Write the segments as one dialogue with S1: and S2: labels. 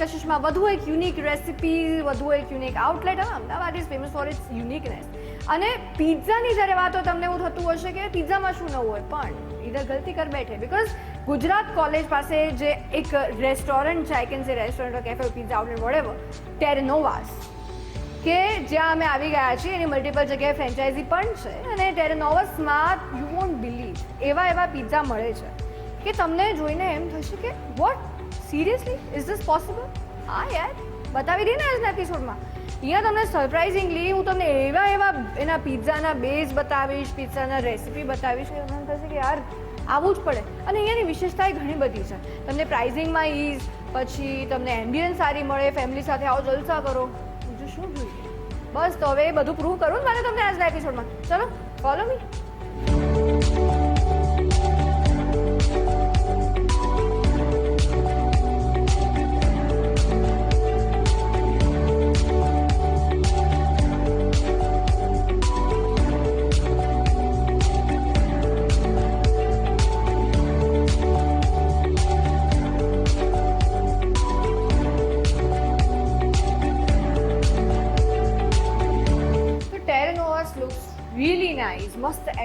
S1: કશિશમાં વધુ એક unique recipe વધુ એક યુનિક આઉટલેટ હવે Ahmedabad is famous for its uniqueness અને પિઝાની જ્યારે વાત તમને એવું થતું હશે કે પિઝામાં શું નવું હોય, પણ ઇધર ગલતી કર બેઠે. બિકોઝ ગુજરાત કોલેજ પાસે જે એક રેસ્ટોરન્ટ છે I can say restaurant cafe pizza outlet વડેવર Terranova's કે જ્યાં અમે આવી ગયા છીએ, એની મલ્ટિપલ જગ્યાએ ફ્રેન્ચાઇઝી પણ છે, અને ટેરનોવસમાં યુ વોન્ટ બિલીવ એવા એવા પિઝા મળે છે. કે તમને જોઈને એમ થશે કે what seriously is this possible હા, યાર. બતાવી દઈએ ને આજના એપિસોડમાં અહીંયા તમને સરપ્રાઇઝિંગલી હું તમને એવા એવા એના પિઝાના બેઝ બતાવીશ પિઝાના રેસિપી બતાવીશ કે તમને થશે કે યાર આવવું જ પડે. અને અહીંયાની વિશેષતા ઘણી બધી છે. તમને પ્રાઇઝિંગમાં ઇઝ પછી તમને એમ્બિયન્સ સારી મળે ફેમિલી સાથે આવો, જલસા કરો. બીજું શું જોઈએ? બસ તો હવે એ બધું પ્રૂવ કરું મારે તમને આજના એપિસોડમાં ચલો ફોલો મી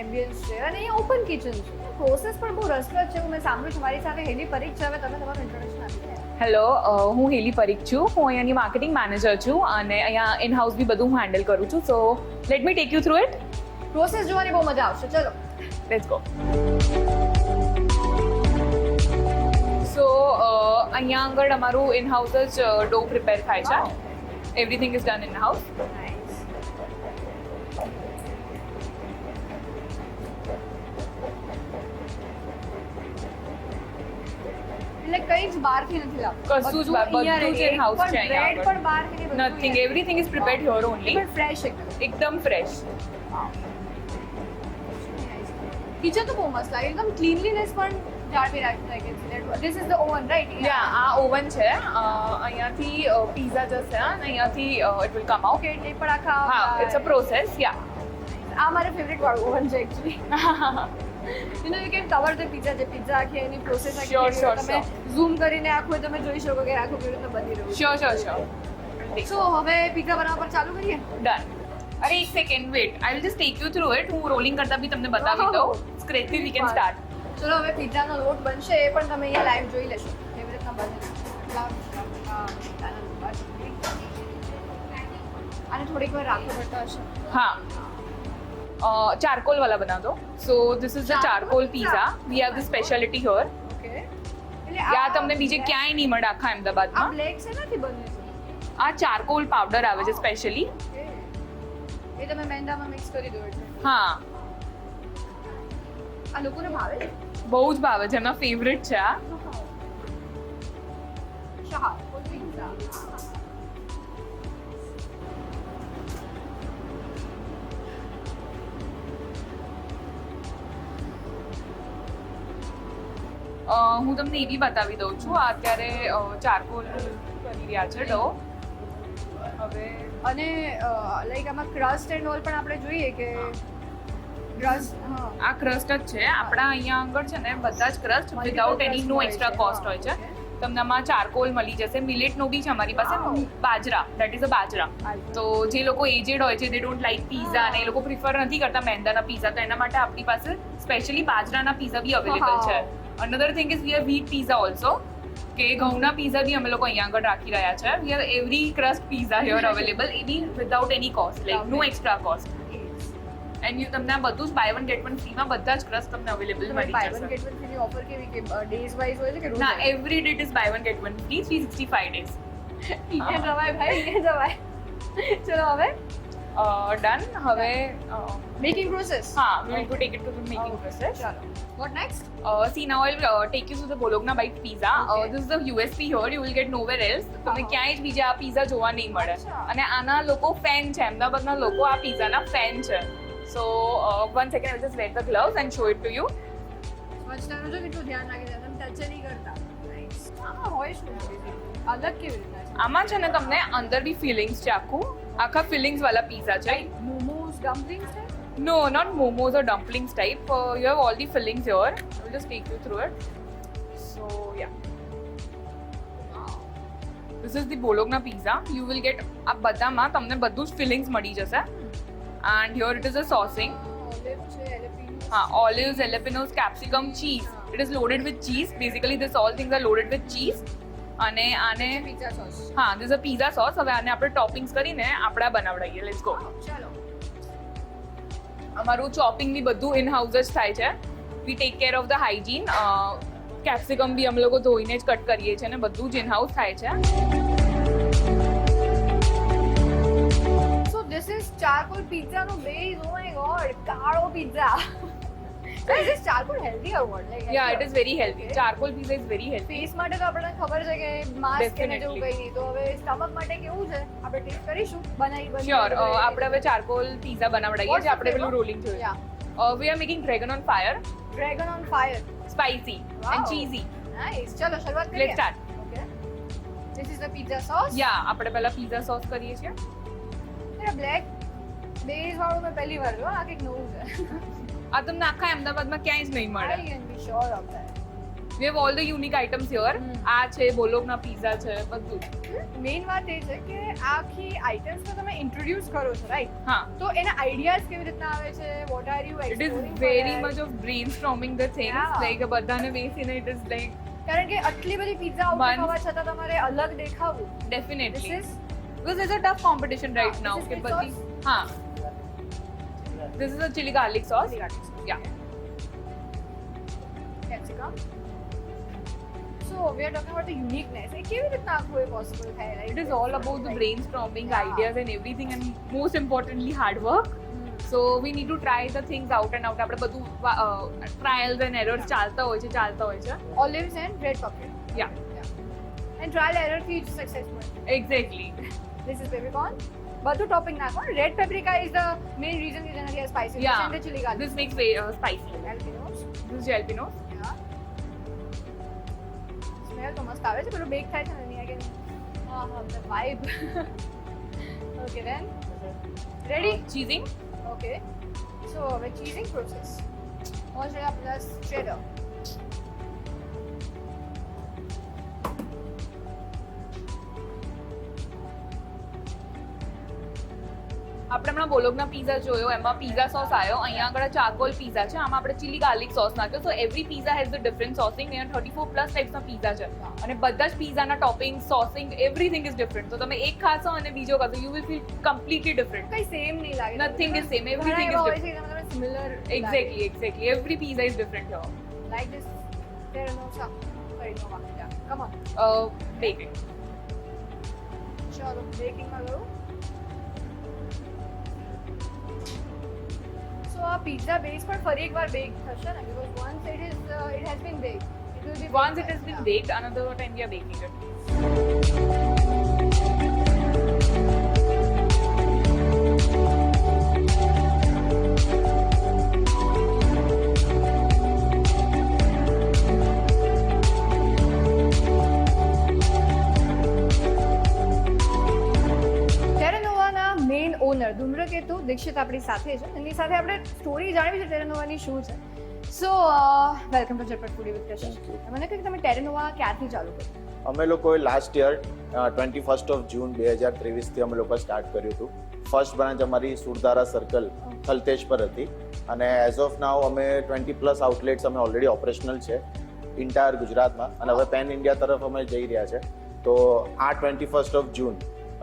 S1: એમ્બિયન્સ છે. અને અહીંયા ઓપન કિચન છે. પ્રોસેસ પણ બહુ રસપ્રદ છે. હું મેં સાંભળ્યું છે મારી સાથે હેલી પરીખ છે. હવે તમે તમારું ઇન્ટ્રોડક્શન આપી
S2: હેલો હું હેલી પરીખ છું. હું અહીંયાની માર્કેટિંગ મેનેજર છું અને અહીંયા ઇન હાઉસ બી બધું હું હેન્ડલ કરું છું. So let me take you through it
S1: process જોવાની બહુ મજા આવશે. ચલો.
S2: લેટ્સ ગો સો અહીંયા આગળ અમારું ઇન હાઉસ જ ડો પ્રિપેર થાય છે. Everything is done in house
S1: કંઈ જ બહારથી નથી લાવતું
S2: કશું જ બધું જ ઇન હાઉસ છે અહીંયા
S1: બ્રેડ. પણ બહારથી નથી
S2: nothing everything is prepared here only
S1: પણ ફ્રેશ એકદમ.
S2: એકદમ ફ્રેશ
S1: કિચન તો બહુ મસ્ત લાગે. એકદમ ક્લીનલીનેસ પણ જાળવી રાખી શકે this is the oven right
S2: ya આ ઓવન છે. અહીંયાથી પીઝા જશે અને અહીંયાથી ઇટ વિલ કમ આઉટ
S1: એ પણ આખા
S2: હા ઇટ્સ અ પ્રોસેસ યા
S1: આ મારે ફેવરેટ વાળું ઓવન છે actually you know you can cover the pizza જે પિઝા આખી એની પ્રોસેસ આખી
S2: Sure, sure,
S1: તમે ઝૂમ કરીને આખું તમે જોઈ શકો કે આખું કેવી રીતે બની રહ્યું
S2: શ્યોર શ્યોર શ્યોર
S1: સો હવે પિઝા બનાવવા પર ચાલુ કરીએ
S2: ડન અરે એક second wait I will just take you through it હું રોલિંગ કરતા બી તમને બતાવી. દઉં સ્ક્રેચથી વી કેન સ્ટાર્ટ
S1: ચલો હવે પિઝાનો લોટ બનશે એ પણ તમે અહીંયા લાઈવ જોઈ લેશો કેવી રીતના બને છે. આ પિઝાનો લોટ આને થોડીક વાર રાખવો પડતો હશે
S2: હા ચારકોલ વાલા બના દો so this is the
S1: Charcoal
S2: charcoal pizza we have the speciality here
S1: okay એટલે
S2: આ તમને બીજે ક્યાંય નહીં મળે આખા
S1: આ
S2: અમદાવાદમાં
S1: બ્લેક શેનાથી બને છે
S2: આ ચારકોલ પાવડર આવે છે સ્પેશિયલી.
S1: એ તમે મેંદામાં મિક્સ કરી દો એટલે
S2: હા
S1: આ લોકોને ભાવે છે
S2: બહુ જ ભાવે છે એમના ફેવરેટ છે આ
S1: શાહ ફૂલ
S2: હું તમને એવી બતાવી દઉં છું. આ અત્યારે ચારકોલ કરી રહ્યા છે ડો. હવે
S1: અને લાઈક આમાં ક્રસ્ટ એન્ડ ઓલ પણ આપણે જોઈએ કે ક્રસ્ટ
S2: આ ક્રસ્ટ જ છે. આપણા અહીંયા આગળ છે ને બધા જ crust without any no extra cost હોય છે. તમને આમાં ચારકોલ મળી જશે. મિલેટનો બી છે અમારી પાસે. બાજરા. That is a bajra. તો જે લોકો એજેડ હોય છે દે ડોન્ટ લાઈક પીઝા અને એ લોકો પ્રિફર નથી કરતા મેંદાના પીઝા તો એના માટે આપણી પાસે સ્પેશિયલી બાજરાના પીઝા બી અવેલેબલ છે. Another thing is we have wheat pizza also કે ઘઉંના પીઝા બી અમે લોકો અહીંયા આગળ રાખી રહ્યા છે. We have every crust pizza here available A B without any cost like no. Extra cost and you તમને બધું જ બાય વન ગેટ વન ફ્રીમાં બધા જ ક્રસ્ટ તમને અવેલેબલ મળી જશે.
S1: બાય વન ગેટ વન ફ્રીની ઓફર કેવી કે ડેઝ વાઇઝ હોય છે કે
S2: ના every date is buy one get one free three sixty ઠીક ડેઝ
S1: ઈએ જવાય ભાઈ જવાય. ચલો હવે.
S2: ડન હવે
S1: મેકિંગ પ્રોસેસ
S2: હા we will to take it to the making process
S1: what next
S2: Uh, see now I'll uh, take you to the Bologna Bite Pizza. Uh,
S1: Okay.
S2: this is the USP here. You will get nowhere else. તમને ક્યાંય જ બીજા આ pizza જોવા નહીં મળે. અને આના લોકો ફેન છે. અમદાવાદના લોકો આ પીઝાના ફેન છે. So one second I just wait the gloves and show it to you
S1: સ્વચ્છતાનું જો કેટલું ધ્યાન રાખી છે તમે ટચ નહીં કરતા. આમાં હોય શું? અલગ કેવી રીતે?
S2: આમાં છે ને તમને અંદર બી ફિલિંગ્સ છે આખું. આખા ફિલિંગ્સ વાળા પીઝા છે
S1: મોમોઝ ડમ્પલિંગ્સ છે
S2: no not momos or dumplings type you have all the fillings your I will just take you through it so ya this is the Bologna pizza you will get આ બધામાં તમને બધું જ fillings મળી જશે and here it is a saucing
S1: olive છે jalapeno
S2: હા olives jalapenos capsicum cheese it is loaded with cheese basically this all things are loaded with cheese અને આને
S1: પિઝા સોસ
S2: હા ધીસ અ પિઝા સોસ હવે આને આપણે toppings કરીને આપણા બનાવડાવીએ લેટ્સ ગો
S1: ચાલો.
S2: અમારું ચોપિંગ બી બધું ઇન હાઉસ જ થાય છે. We take care of the hygiene capsicum બી અમે લોકો ધોઈને જ કટ કરીએ છીએ અને બધું જ ઇન હાઉસ થાય છે.
S1: So this is charcoal pizza નો base. Oh my god, કાળો pizza. So is this charcoal healthy or what? Like Okay.
S2: Very healthy
S1: face માટે તો આપણને ખબર છે કે માસ્ક કે જેવું. કંઈ નહીં. તો હવે સ્ટમક માટે કેવું છે? આપણે ટેસ્ટ કરીશું. બનાવી બની
S2: શ્યોર આપણે હવે ચારકોલ પીઝા બનાવડાવીએ આપણે પેલું રોલિંગ જોયું we are making dragon on fire
S1: dragon on fire
S2: spicy. And cheesy
S1: nice ચલો શરૂઆત કરીએ.
S2: Let's start
S1: this is the pizza sauce
S2: yeah આપણે પહેલા પીઝા સોસ કરીએ છીએ.
S1: બ્લેક બેઝ વાળું મેં પહેલી વાર જોયું. આ કંઈક નવું છે.
S2: આ તમને આખા અમદાવાદમાં ક્યાંય જ નહીં મળે.
S1: Of
S2: we have all the unique items here
S1: hmm.
S2: આ છે બોલોગના પીઝા છે બધું. જ
S1: મેઇન વાત એ છે કે આખી આઇટમ્સને તમે ઇન્ટ્રોડ્યુસ કરો છો રાઈટ
S2: હા.
S1: તો એના આઈડિયાઝ કેવી રીતના આવે છે? What are you
S2: it is very much of brainstorming the things
S1: Yeah.
S2: Like બધાને બેસીને ઇટ ઇઝ લાઈક
S1: કારણ કે આટલી બધી પિઝા
S2: One-
S1: આઉટ છતાં તમારે અલગ દેખાવું.
S2: Definitely
S1: This is-
S2: Because is a tough
S1: competition
S2: now.
S1: this is
S2: કે બધી હા. This is a chili garlic sauce. Yeah.
S1: capsicum so we are talking about the uniqueness એ કેવી રીતના આખું એ પોસિબલ થાય
S2: It is all about the brainstorming,
S1: Yeah.
S2: ideas and everything and most importantly hard work. So we need to try the things out and out. આપણે બધું trials and errors ચાલતા હોય છે ચાલતા હોય છે
S1: olives and red pepper
S2: યા
S1: થી જ this is peppercorn બધું ટોપિંગ નાખો. Red paprika is the main reason કે જેનાથી spicy
S2: Yeah.
S1: and the chili garlic.
S2: This makes uh, spicy.
S1: jalapenos
S2: This jalapenos.
S1: yeah. Smell તો મસ્ત આવે છે પેલું બેક થાય છે ને એની આગળ હા હા the vibe okay then ready
S2: cheesing
S1: okay so હવે cheesing process mozzarella plus cheddar
S2: Bologna pizza જોયો એમાં પીઝા સોસ આવ્યો અહીંયા આગળ ચારકોલ પીઝા છે આમાં આપણે ચીલી ગાર્લિક સોસ નાખ્યો. So every pizza has a different saucing અહીંયા થર્ટી ફોર પ્લસ ટાઈપ્સના પીઝા છે. અને બધા જ પીઝાના topping saucing everything is different તો તમે એક ખાશો અને બીજો ખાશો you will feel completely different
S1: કઈ સેમ નહીં લાગે. Nothing
S2: is
S1: same everything is similar
S2: exactly exactly every pizza is different here
S1: like this ટેરનોસા કરી દો યા કમ ઓન
S2: બેકિંગ
S1: ચલો બેકિંગમાં ગયું સો આ પિઝા બેઝ પણ ફરી એકવાર બેક થશે ને because once it is it has been bake it will be
S2: once it has been baked another time we are baking it.
S1: Dixit આપણી સાથે છે. એની સાથે આપણે સ્ટોરી જાણવી છે ટેરેનોવાની શું છે. So welcome to Jhatpat foodie with Kashish મને કહ્યું કે તમે ટેરેનોવા ક્યારથી ચાલુ કર્યું?
S3: અમે લોકોએ last year twenty first of June બે હજાર ત્રેવીસથી અમે લોકો સ્ટાર્ટ કર્યું હતું. ફર્સ્ટ બ્રાન્ચ અમારી સુરધારા સર્કલ થલતેજ પર હતી. અને એઝ ઓફ નાવ અમે ટ્વેન્ટી પ્લસ આઉટલેટ્સ અમે ઓલરેડી ઓપરેશનલ છે ઇન્ટાયર ગુજરાતમાં. અને હવે પેન ઇન્ડિયા તરફ અમે જઈ રહ્યા છે. તો આ ટ્વેન્ટી ફર્સ્ટ ઓફ જૂન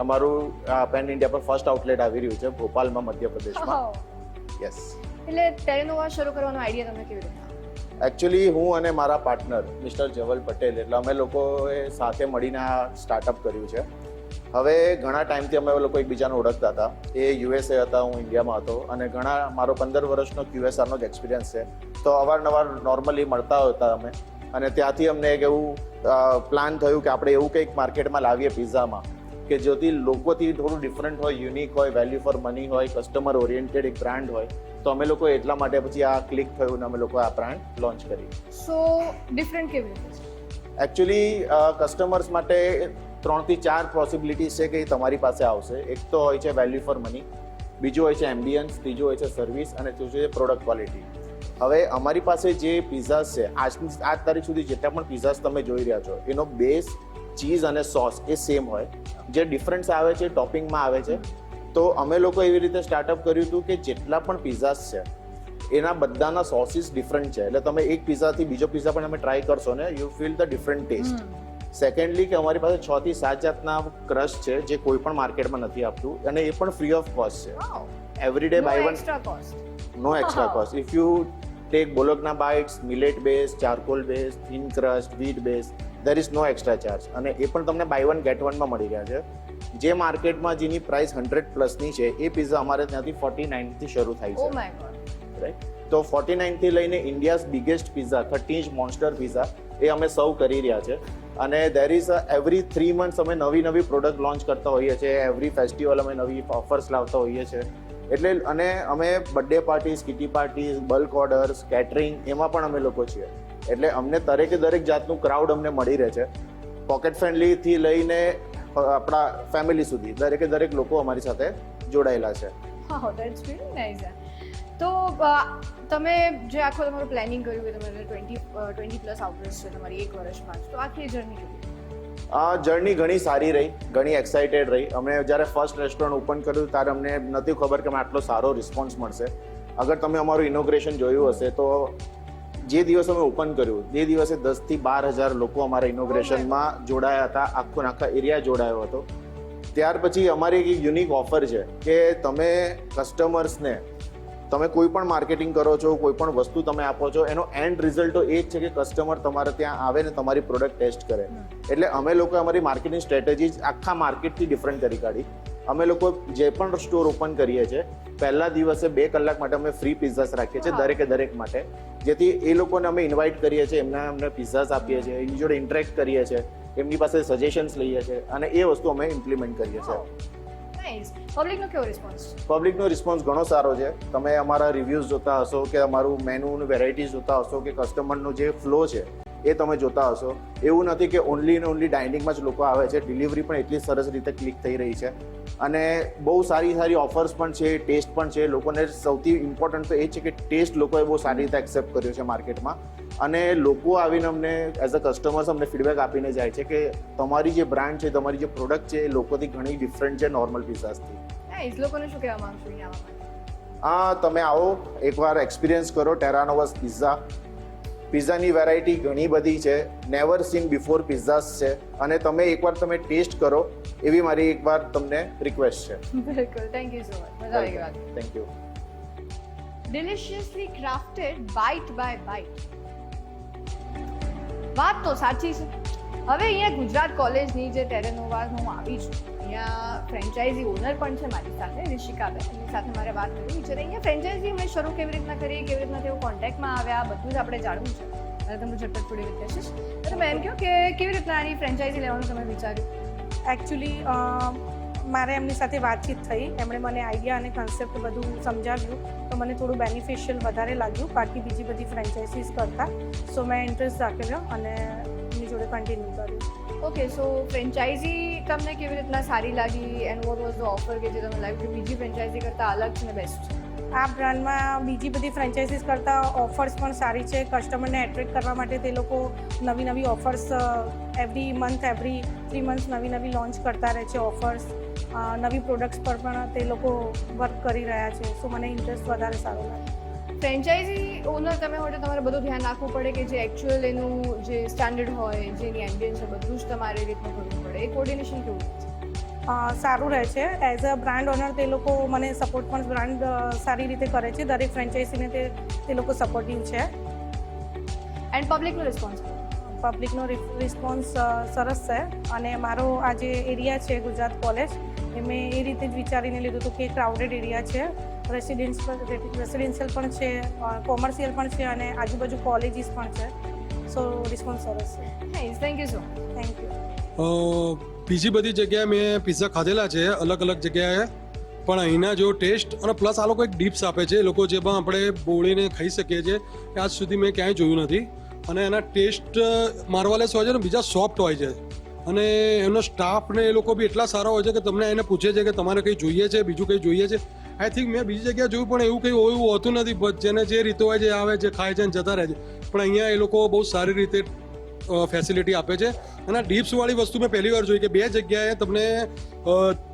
S3: અમારું પેન ઇન્ડિયા પર ફર્સ્ટ આઉટલેટ આવી રહ્યું છે ભોપાલમાં મધ્યપ્રદેશમાં. યસ
S1: એટલે ટેરેનોવા શરૂ કરવાનો આઈડિયા તમને કેવી રીતે
S3: એકચ્યુઅલી હું અને મારા પાર્ટનર મિસ્ટર જવલ પટેલ એટલે અમે લોકોએ સાથે મળીને આ સ્ટાર્ટઅપ કર્યું છે. હવે ઘણા ટાઈમથી અમે લોકો એકબીજાને ઓળખતા હતા. એ યુએસએ હતા હું ઇન્ડિયામાં હતો. અને ઘણા મારો પંદર વર્ષનો ક્યુએસઆરનો જ એક્સપિરિયન્સ છે. તો અવારનવાર નોર્મલી મળતા હતા અમે. અને ત્યાંથી અમને એક એવું પ્લાન થયું કે આપણે એવું કંઈક માર્કેટમાં લાવીએ પિઝામાં કે જેથી લોકોથી થોડું ડિફરન્ટ હોય યુનિક હોય વેલ્યુ ફોર મની હોય કસ્ટમર ઓરિએન્ટેડ એક બ્રાન્ડ હોય તો અમે લોકો એટલા માટે પછી આ ક્લિક થયું ને અમે લોકો આ બ્રાન્ડ લોન્ચ કરી.
S1: સો ડિફરન્ટ કેવી રીતે
S3: એકચ્યુઅલી કસ્ટમર્સ માટે ત્રણથી ચાર પોસિબિલિટીઝ છે કે એ તમારી પાસે આવશે. એક તો હોય છે વેલ્યુ ફોર મની બીજું હોય છે એમ્બિયન્સ ત્રીજું હોય છે સર્વિસ અને ત્રીજું છે પ્રોડક્ટ ક્વોલિટી હવે અમારી પાસે જે પિઝાઝ છે આજની આજ તારીખ સુધી જેટલા પણ પીઝાસ તમે જોઈ રહ્યા છો એનો બેઝ ચીઝ અને સોસ એ સેમ હોય. જે ડિફરન્સ આવે છે ટોપિંગમાં આવે છે તો અમે લોકો એવી રીતે સ્ટાર્ટઅપ કર્યું હતું કે જેટલા પણ પિઝાસ છે એના બધાના સોસીસ ડિફરન્ટ છે. એટલે તમે એક પિઝાથી બીજો પિઝા પણ તમે ટ્રાય કરશો ને you feel the different taste secondly કે અમારી પાસે છ થી સાત જાતના ક્રશ છે જે કોઈ પણ માર્કેટમાં નથી આપતું અને એ પણ ફ્રી ઓફ કોસ્ટ છે. Every day buy one no extra cost if you take Bologna bites millet base charcoal base thin crust wheat base there is no extra charge અને એ પણ તમને બાય વન ગેટ વનમાં મળી રહ્યા છે. જે માર્કેટમાં જેની પ્રાઇસ હંડ્રેડ પ્લસની છે એ પિઝા અમારે ત્યાંથી ફોર્ટી નાઇનથી શરૂ થાય છે. રાઈટ તો ફોર્ટી નાઇનથી લઈને India's biggest pizza thirty inch monster pizza એ અમે સર્વ કરી રહ્યા છે. અને there is every three months અમે નવી નવી પ્રોડક્ટ લોન્ચ કરતા હોઈએ છીએ. એવરી ફેસ્ટિવલ અમે નવી ઓફર્સ લાવતા હોઈએ છીએ. એટલે અને અમે birthday parties kitty parties bulk orders catering એમાં પણ અમે લોકો છીએ. એટલે અમને દરેકે દરેક જાતનું ક્રાઉડ અમને મળી રહે છે. પોકેટ ફ્રેન્ડલીથી લઈને આપણા ફેમિલી સુધી દરેકે દરેક લોકો અમારી સાથે જોડાયેલા છે.
S1: હા દેટ્સ વેરી નાઇસ તો તમે જે આખો તમારું પ્લાનિંગ કર્યું કે તમારે ટ્વેન્ટી ટ્વેન્ટી પ્લસ આઉટલેટ્સ છે તમારી એક વર્ષમાં. તો આખી જર્ની કેવી
S3: આ જર્ની ઘણી સારી રહી ઘણી એક્સાઇટેડ રહી. અમે જ્યારે ફર્સ્ટ રેસ્ટોરન્ટ ઓપન કર્યું ત્યારે અમને નથી ખબર કે આટલો સારો રિસ્પોન્સ મળશે. અગર તમે અમારું ઇનોગ્રેશન જોયું હશે તો જે દિવસે અમે ઓપન કર્યું તે દિવસે દસથી બાર હજાર લોકો અમારા ઇનોગ્રેશનમાં જોડાયા હતા આખો આખા એરિયા જોડાયો હતો. ત્યાર પછી અમારી એક યુનિક ઓફર છે કે તમે કસ્ટમર્સને તમે કોઈ પણ માર્કેટિંગ કરો છો કોઈ પણ વસ્તુ તમે આપો છો એનો એન્ડ રિઝલ્ટ તો એ જ છે કે કસ્ટમર તમારે ત્યાં આવે ને તમારી પ્રોડક્ટ ટેસ્ટ કરે. એટલે અમે લોકો અમારી માર્કેટિંગ સ્ટ્રેટેજી આખા માર્કેટથી ડિફરન્ટ કરી કાઢી. અમે લોકો જે પણ સ્ટોર ઓપન કરીએ છીએ પહેલા દિવસે બે કલાક માટે અમે ફ્રી પિઝાસ રાખીએ છીએ દરેકે દરેક માટે. જેથી એ લોકોને અમે ઇન્વાઇટ કરીએ છીએ એમના અમને પિઝાસ આપીએ છીએ એની જોડે ઇન્ટરેક્ટ કરીએ છીએ એમની પાસે સજેશન્સ લઈએ છીએ અને એ વસ્તુ અમે ઇમ્પ્લિમેન્ટ કરીએ છીએ.
S1: પબ્લિકનો કેવો રિસ્પોન્સ
S3: પબ્લિકનો રિસ્પોન્સ ઘણો સારો છે. તમે અમારા રિવ્યૂઝ જોતા હશો કે અમારું મેનુનું વેરાયટીઝ જોતા હશો કે કસ્ટમરનો જે ફ્લો છે એ તમે જોતા હશો. એવું નથી કે ઓનલી ને ઓનલી ડાઇનિંગમાં જ લોકો આવે છે. ડિલિવરી પણ એટલી સરસ રીતે ક્લિક થઈ રહી છે. અને બહુ સારી સારી ઓફર્સ પણ છે ટેસ્ટ પણ છે. લોકોને સૌથી ઇમ્પોર્ટન્ટ તો એ છે કે ટેસ્ટ લોકોએ બહુ સારી રીતે એક્સેપ્ટ કર્યો છે માર્કેટમાં અને લોકો આવીને અમને એઝ અ કસ્ટમર્સ અમને ફીડબેક આપીને જાય છે કે તમારી જે બ્રાન્ડ છે તમારી જે પ્રોડક્ટ છે એ લોકોથી ઘણી ડિફરન્ટ છે નોર્મલ પિઝાસથી
S1: લોકોને શું કહેવા આવવા
S3: તમે આવો એકવાર એક્સપિરિયન્સ કરો ટેરાનોવસ પિઝા પિઝાની વેરાયટી ઘણી બધી છે. નેવર સીન બિફોર પિઝાસ છે. અને તમે એકવાર તમે ટેસ્ટ કરો. એવી મારી એકવાર તમને રિક્વેસ્ટ છે.
S1: બિલકુલ થેન્ક યુ સો મચ મજા આવી ગઈ વાત.
S3: Thank you
S1: deliciously crafted bite by bite વાત તો સાચી છે. હવે અહીંયા ગુજરાત કોલેજની જે ટેરેનોવામાં હું આવી છું. અહીંયા ફ્રેન્ચાઇઝી ઓનર પણ છે મારી સાથે રિશિકાબેન એમની સાથે મારે વાત કરવી છે. અહીંયા ફ્રેન્ચાઇઝી અમે શરૂ કેવી રીતના કરીએ કેવી રીતના તેઓ કોન્ટેક્ટમાં આવ્યા બધું જ આપણે જાણવું છે. અને તમને ઝટપટ થોડી રીતે કહીશ અને મેં એમ કહ્યું કે કેવી રીતના આની ફ્રેન્ચાઇઝી લેવાનું તમે વિચાર્યું?
S4: એકચ્યુઅલી મારે એમની સાથે વાતચીત થઈ. એમણે મને આઈડિયા અને કન્સેપ્ટ બધું સમજાવ્યું. તો મને થોડું બેનિફિશિયલ વધારે લાગ્યું. બાકી બીજી બધી ફ્રેન્ચાઇઝીસ કરતાં. સો મેં ઇન્ટરેસ્ટ દાખવ્યો અને એમની જોડે કન્ટિન્યુ કર્યું.
S1: ઓકે સો ફ્રેન્ચાઇઝી તમને કેવી રીતના સારી લાગી? And what was the offer કે જે તમને લાગ્યું? બીજી ફ્રેન્ચાઇઝી કરતાં અલગ છે બેસ્ટ છે
S4: આ બ્રાન્ડમાં બીજી બધી ફ્રેન્ચાઇઝીસ કરતાં ઓફર્સ પણ સારી છે. કસ્ટમરને એટ્રેક્ટ કરવા માટે તે લોકો નવી નવી offers every month every three months નવી નવી લોન્ચ કરતા રહે છે ઓફર્સ નવી પ્રોડક્ટ્સ પર પણ તે લોકો વર્ક કરી રહ્યા છે. સો મને ઇન્ટરેસ્ટ વધારે સારો લાગે.
S1: ફ્રેન્ચાઇઝી ઓનર તમે હોય તો તમારે બધું ધ્યાન રાખવું પડે કે જે એકચ્યુઅલ એનું જે સ્ટાન્ડર્ડ હોય, જેની એમ્બિયન્સ છે બધું જ તમારે રીતનું કરવું પડે. એ કોર્ડિનેશન કેવું?
S4: સારું રહે છે. એઝ અ બ્રાન્ડ ઓનર તે લોકો મને સપોર્ટ પણ બ્રાન્ડ સારી રીતે કરે છે. દરેક ફ્રેન્ચાઇઝીને તે તે લોકો સપોર્ટિવ છે.
S1: એન્ડ પબ્લિકનો રિસ્પોન્સ
S4: પબ્લિકનો રિસ્પોન્સ સરસ છે. અને મારો આ જે એરિયા છે ગુજરાત કોલેજ એ મેં એ રીતે જ વિચારીને લીધું હતું કે ક્રાઉડેડ એરિયા છે. રેસિડેન્સ રેસિડેન્શિયલ પણ છે કોમર્શિયલ પણ છે અને આજુબાજુ કોલેજીસ પણ છે. સો રિસ્પોન્સ સરસ છે.
S1: Thank you so
S4: thank you
S5: બીજી બધી જગ્યાએ મેં પિઝા ખાધેલા છે, અલગ અલગ જગ્યાએ. પણ અહીંના જો ટેસ્ટ અને પ્લસ આ લોકો એક ડીપ્સ આપે છે, એ લોકો જેમાં આપણે બોળીને ખાઈ શકીએ છીએ આજ સુધી મેં ક્યાંય જોયું નથી. અને એના ટેસ્ટ મારવાલેસ હોય છે ને, બીજા સોફ્ટ હોય છે. અને એમનો સ્ટાફ ને એ લોકો બી એટલા સારા હોય છે કે તમને એને પૂછે છે કે તમારે કંઈ જોઈએ છે, બીજું કંઈ જોઈએ છે. આઈ થિંક મેં બીજી જગ્યાએ જોયું પણ એવું કંઈ એવું હોતું નથી, જેને જે રીતો હોય જે આવે જે ખાય છે ને જતા રહે છે. પણ અહીંયા એ લોકો બહુ સારી રીતે ફેસિલિટી આપે છે. અને આ ડીપ્સવાળી વસ્તુ મેં પહેલી વાર જોઈ કે બે જગ્યાએ તમને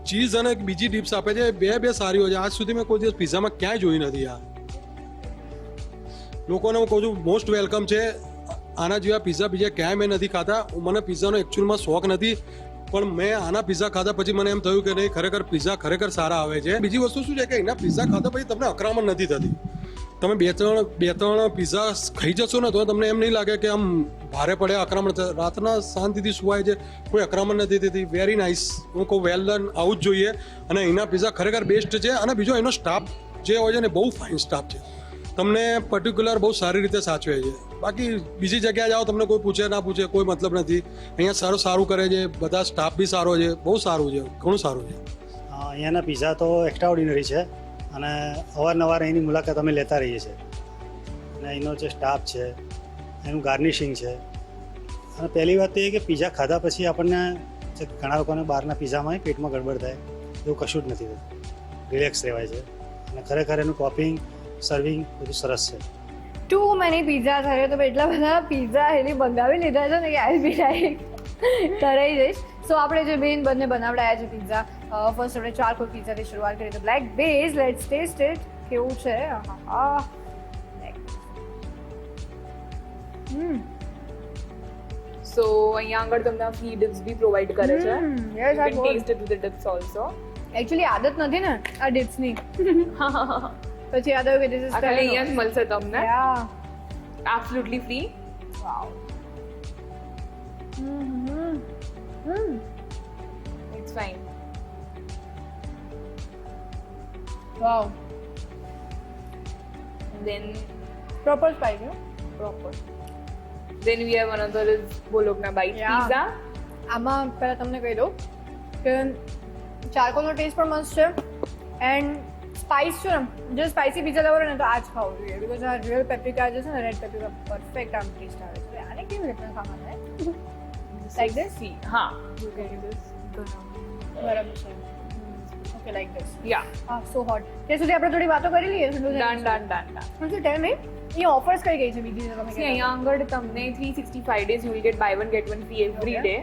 S5: ચીઝ અને બીજી ડીપ્સ આપે છે. બે બે સારી હોય છે. આજ સુધી મેં કોઈ દિવસ પિઝામાં ક્યાંય જોઈ નથી આ. લોકોને હું કહું છું મોસ્ટ વેલકમ છે. આના જેવા પિઝા બીજા ક્યાંય મેં નથી ખાતા. મને પિઝાનો એકચ્યુઅલમાં શોખ નથી. પણ મેં આના પિઝા ખાધા પછી મને એમ થયું કે નહીં, ખરેખર પિઝા ખરેખર સારા આવે છે. બીજી વસ્તુ શું છે કે એના પિઝા ખાધા પછી તમને અકરામણ નથી થતી. તમે બે ત્રણ બે ત્રણ પિઝા ખાઈ જશો ને તો તમને એમ નહીં લાગે કે આમ ભારે પડે આક્રમણ. રાતના શાંતિથી સુવાય છે. કોઈ આક્રમણ નથી થતી. વેરી નાઇસ હું કહું વેલ ડન આવું જ જોઈએ. અને એના પિઝા ખરેખર બેસ્ટ છે. અને બીજો એનો સ્ટાફ જે હોય છે ને, બહુ ફાઇન સ્ટાફ છે. તમને પર્ટિક્યુલર બહુ સારી રીતે સાચવે છે. બાકી બીજી જગ્યાએ જાઓ, તમને કોઈ પૂછે, ના પૂછે, કોઈ મતલબ નથી. અહીંયા સારું સારું કરે છે. બધા સ્ટાફ બી સારો છે. બહુ સારું છે. ઘણું સારું છે.
S6: અહીંયાના પીઝા તો એક્સ્ટ્રા ઓર્ડિનરી છે. અને અવારનવાર અહીંની મુલાકાત અમે લેતા રહીએ છીએ. અને અહીંનો જે સ્ટાફ છે, એનું ગાર્નિશિંગ છે. અને પહેલી વાત તો એ કે પીઝા ખાધા પછી આપણને જે ઘણા લોકોને બહારના પીઝામાં પેટમાં ગડબડ થાય, એવું કશું જ નથી થતું. રિલેક્સ રહેવાય છે. અને ખરેખર એનું ટોપિંગ સર્વિંગ બધું સરસ છે.
S1: ટુ મેની પિઝા થયો તો એટલા બધા પિઝા એની મંગાવી લીધા છે ને કે આઈ બી કરાઈ જઈશ. સો આપણે જે બેન બંને બનાવડાયા છે પિઝા ફર્સ્ટ આપણે ચારકોલ પિઝાથી શરૂઆત કરી. તો black base let's taste it કેવું છે?
S2: સો અહીંયા આગળ તમને ફ્રી ડિપ્સ બી પ્રોવાઈડ કરે છે.
S1: Yes
S2: can taste to the dips also
S1: actually આદત નથી ને આ ડિપ્સની પછી યાદ આવ્યું કે ધીસ
S2: ઇઝ ખાલી અહીંયા જ મળશે તમને.
S1: Yeah
S2: absolutely free
S1: wow hmm hmm.
S2: It's fine
S1: wow
S2: then
S1: proper spicy
S2: proper. Then we have another is bologna bite
S1: Yeah.
S2: pizza.
S1: આમાં પહેલાં તમને કહી દઉં કે ચારકોલનો ટેસ્ટ પણ મસ્ત છે એન્ડ સ્પાઇસ છે ને જે સ્પાઇસી પીઝા લેવો હોય ને તો આ જ ખાવું જોઈએ બિકોઝ આ રિયલ પેપ્રિકા જે છે ને રેડ પેપ્રિકા પરફેક્ટ આમ ટેસ્ટ આવે છે. આને કેવી રીતે ખાવાના Like this?
S2: see હા you this.
S1: બરાબર છે ઓકે લાઈક ધીસ
S2: યા
S1: હા સો હોટ ત્યાં સુધી આપણે થોડી વાતો કરી લઈએ
S2: ડન ડન ડન ડન
S1: ઠંડુ ટેલ મી એ ઓફર્સ કઈ ગઈ છે બીજી તમે
S2: અહીંયા આગળ તમને three sixty five days you get buy one get one free every day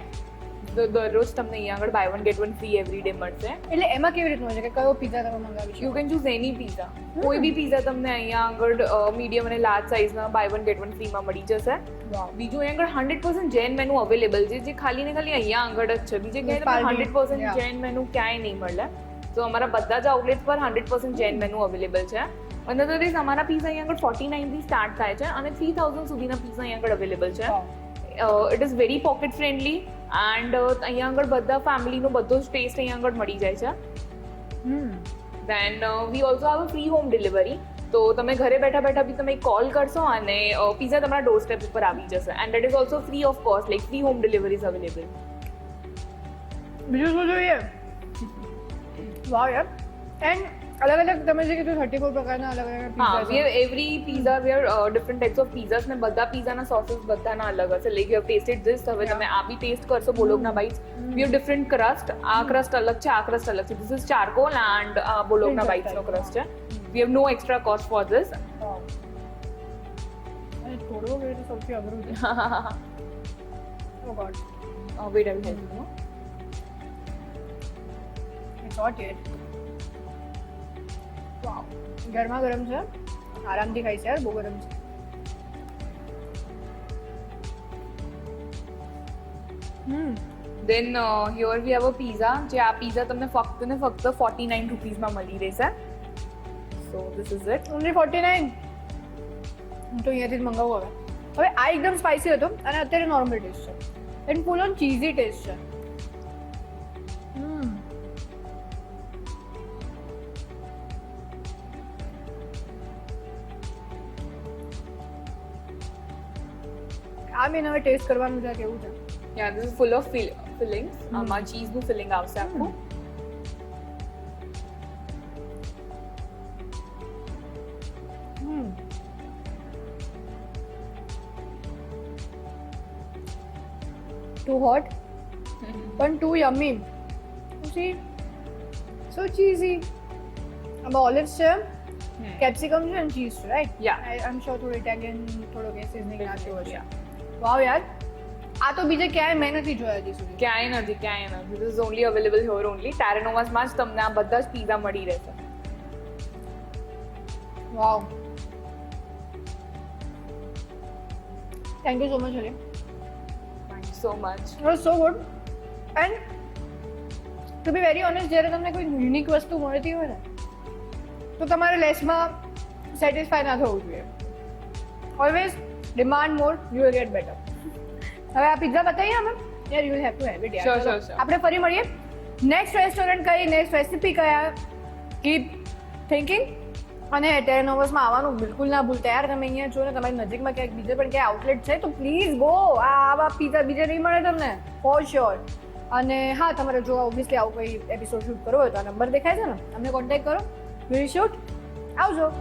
S2: દરરોજ તમને અહીંયા આગળ buy one get one free every day મળશે.
S1: એટલે એમાં કેવી રીતનું છે કે કયો પિઝા તમે મંગાવી
S2: you can choose any pizza કોઈ બી પીઝા તમને અહીંયા આગળ મીડિયમ અને લાર્જ સાઇઝના બાય વન ગેટ વન ફ્રીમાં મળી જશે. બીજું અહીંયા આગળ hundred percent Jain menu available છે. જે ખાલી ને ખાલી અહીંયા આગળ જ છે. બીજે ક્યાંય હંડ્રેડ પર્સન્ટ જૈન મેનુ ક્યાંય નહીં મળે. તો અમારા બધા જ આઉટલેટ પર hundred percent Jain menu available છે. અને તો અમારા પીઝા અહીંયા આગળ ફોર્ટી નાઇનથી સ્ટાર્ટ થાય છે અને થ્રી થાઉઝન્ડ સુધીના પીઝા અહીંયા આગળ અવેલેબલ છે. It is very pocket friendly and અહીંયા આગળ બધા ફેમિલીનો બધો જ ટેસ્ટ અહીંયા આગળ મળી જાય છે. Then we also have free home delivery તો તમે ઘરે બેઠા બેઠા બી તમે કોલ કરશો અને પીઝા તમારા ડોર સ્ટેપ ઉપર આવી જશે. And that is also free of cost like free home deliveries available
S1: બીજું શું જોઈએ? વાવ યાર. એન્ડ અલગ અલગ તમે જે કીધું થર્ટી ફોર પ્રકારના અલગ અલગ
S2: હા we. Have every pizza we are different types of pizzas ને બધા પીઝાના સોસીસ બધાના અલગ હશે. Like you have tested this હવે તમે આ બી ટેસ્ટ કરશો Bologna bites we have different crust આ ક્રસ્ટ અલગ છે આ ક્રસ્ટ અલગ છે. This is charcoal and Bologna બાઇટ્સનો
S1: type.
S2: Crust છે. We have no extra cost for this
S1: થોડો વેટ સૌથી અઘરું છે. ઓ god
S2: wait I help you
S1: it's hot yet wow ગરમા ગરમ છે. આરામથી ખાઈ છે યાર, બહુ ગરમ છે.
S2: Then here we have a pizza જે આ પીઝા તમને ફક્ત ને ફક્ત ફોર્ટી નાઇન રૂપીઝમાં મળી રહેશે. So this is it
S1: only forty nine હું તો અહીંયાથી જ મંગાવું હવે. હવે આ એકદમ સ્પાઇસી હતો અને અત્યારે નોર્મલ ટેસ્ટ છે. And full on cheesy taste છે. મેં હવે ટેસ્ટ કરવાનું છે કેવું છે
S2: yeah this is full of fillings આમાં ચીઝનું ફિલિંગ આવશે આખું
S1: હમ ટુ હોટ પણ too yummy see so cheesy આમાં ઓલિવ્સ છે કેપ્સિકમ છે અને ચીઝ છે right
S2: Yeah.
S1: I am sure થોડું ઇટાલિયન થોડો કે સિઝનિંગ નાખ્યું હશે
S2: Yeah.
S1: વાવ યાર. આ તો બીજે ક્યાંય મેં નથી જોયા હજી સુધી.
S2: ક્યાંય નથી ક્યાંય નથી. This is only available here only ટેરેનોવાસમાં જ તમને આ બધા જ પીઝા મળી રહેશે.
S1: Wow. Thank you so much Hare
S2: so much
S1: it so good and to be very honest જ્યારે તમને કોઈ યુનિક વસ્તુ મળતી હોય ને તો તમારે લેસમાં સેટિસ્ફાય ના થવું જોઈએ. Always demand more you will get better હવે આ પિઝા બતાવીએ અમે? યાર you have to have it
S2: sure.
S1: આપણે ફરી મળીએ. નેક્સ્ટ રેસ્ટોરન્ટ કઈ નેક્સ્ટ રેસિપી કયા? કીપ થિંકિંગ અને ટેરેનોવસમાં આવવાનું બિલકુલ ના ભૂલતા યાર તમે અહીંયા છો ને તમારી નજીકમાં ક્યાંક બીજે પણ ક્યાંય આઉટલેટ છે તો પ્લીઝ ગો આ આવા પીઝા બીજે નહીં મળે તમને. ફોર શ્યોર અને હા તમારે જો ઓબ્વિયસલી આવું કોઈ એપિસોડ શૂટ કરવો હોય તો આ નંબર દેખાય છે ને? અમને કોન્ટેક્ટ કરો. વિલ શૂટ આવજો.